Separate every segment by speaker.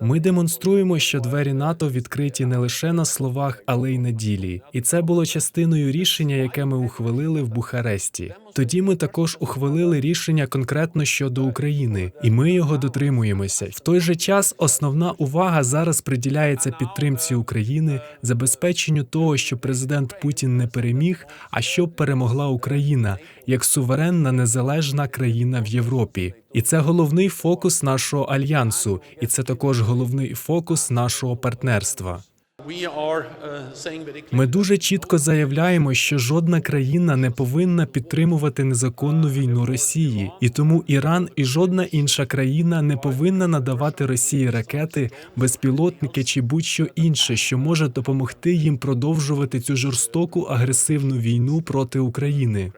Speaker 1: Ми демонструємо, що двері НАТО відкриті не лише на словах, але й на ділі. І це було частиною рішення, яке ми ухвалили в Бухаресті. Тоді ми також ухвалили рішення конкретно щодо України, і ми його дотримуємося. В той же час основна увага зараз приділяється підтримці України, забезпеченню того, що президент Путін не переміг, а щоб перемогла Україна як суверенна незалежна країна в Європі. І це головний фокус нашого альянсу, і це також головний фокус нашого партнерства. Ми дуже чітко заявляємо, що жодна країна не повинна підтримувати незаконну війну Росії, і тому Іран і жодна інша країна не повинна надавати Росії ракети, безпілотники чи будь-що інше, що може допомогти їм продовжувати цю жорстоку агресивну війну проти України.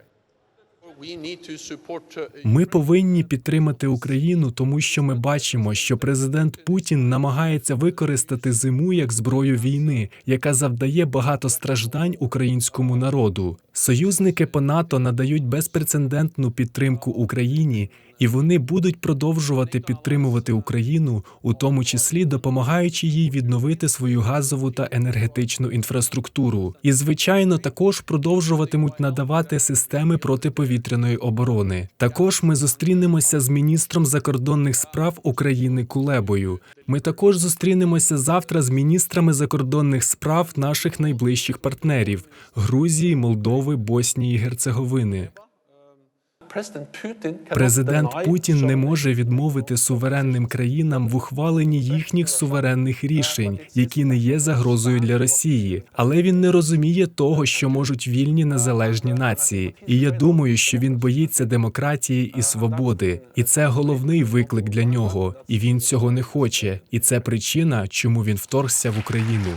Speaker 1: Ми повинні підтримати Україну, тому що ми бачимо, що президент Путін намагається використати зиму як зброю війни, яка завдає багато страждань українському народу. Союзники по НАТО надають безпрецедентну підтримку Україні, і вони будуть продовжувати підтримувати Україну, у тому числі допомагаючи їй відновити свою газову та енергетичну інфраструктуру. І звичайно, також продовжуватимуть надавати системи протиповітряної оборони. Також ми зустрінемося з міністром закордонних справ України Кулебою. Ми також зустрінемося завтра з міністрами закордонних справ наших найближчих партнерів Грузії, Молдови, Боснії і Герцеговини. Президент Путін не може відмовити суверенним країнам в ухваленні їхніх суверенних рішень, які не є загрозою для Росії, але він не розуміє того, що можуть вільні незалежні нації. І я думаю, що він боїться демократії і свободи, і це головний виклик для нього. І він цього не хоче. І це причина, чому він вторгся в Україну.